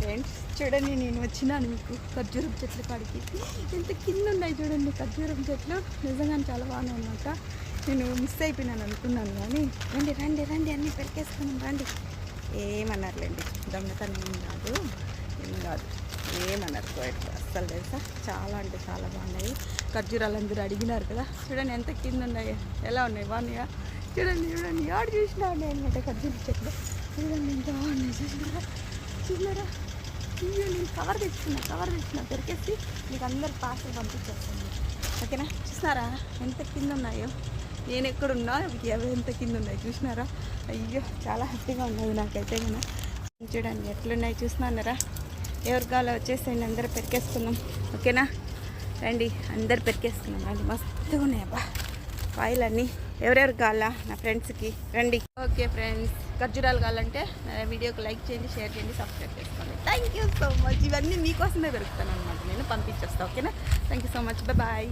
Friends చూడండి నేను వచ్చినాను మీకు ఖర్జూరం చెట్ల కాడికి. ఎంత కింద ఉన్నాయి చూడండి ఖర్జూరం చెట్లు. నిజంగానే చాలా బాగున్నాయి అనమాట నేను మిస్ అయిపోయినాను అనుకున్నాను కానీ. రండి రండి రండి అన్నీ పెరికేసుకున్నాం రండి. ఏమన్నారులేండి? దొంగతనం ఏం కాదు ఏం కాదు. ఏమన్నారు కోయట్? అస్సలు తెలుసా? చాలా అంటే చాలా బాగున్నాయి. ఖర్జూరాలు అందరూ అడిగినారు కదా. చూడండి ఎంత కింద ఉన్నాయి. ఎలా ఉన్నాయి? బాగున్నాయా? చూడండి చూడండి. ఆడు చూసినా ఉన్నాయి అనమాట ఖర్జూర చెట్లు. చూడండి ఎంత బాగున్నాయి చూసినారా చూసినారా ఇయ్యో నేను కవర్ తెచ్చుకున్నా కవర్ తెచ్చుకున్నా. దొరికేసి మీకు అందరు పార్సల్ పంపించేస్తాను. ఓకేనా? చూసినారా? ఎంత కింద ఉన్నాయో? నేను ఎక్కడున్నా? అవి ఎంత కింద ఉన్నాయి? చూసినారా? అయ్యో చాలా హ్యాపీగా ఉన్నది నాకైతే కదా చూడండి ఎట్లున్నాయి చూస్తున్నారా ఎవరి కావాలో వచ్చేసేయండి అందరూ పెరికేసుకున్నాం. ఓకేనా? రండి అందరు పెరికేసుకున్నాం. రండి మస్తుగా ఉన్నాయబ్బా ఫైల్ కాయలన్నీ ఎవరెవరు కావాలా? నా ఫ్రెండ్స్కి. రండి. Okay friends. ఖర్జూరాలు కావాలంటే నా వీడియోకి లైక్ చేయండి షేర్ చేయండి సబ్స్క్రైబ్ చేసుకోండి. థ్యాంక్ యూ సో మచ్ ఇవన్నీ మీకోసమే పెరుగుతాను అనమాట నేను పంపించేస్తాను ఓకేనా? Thank you so much bye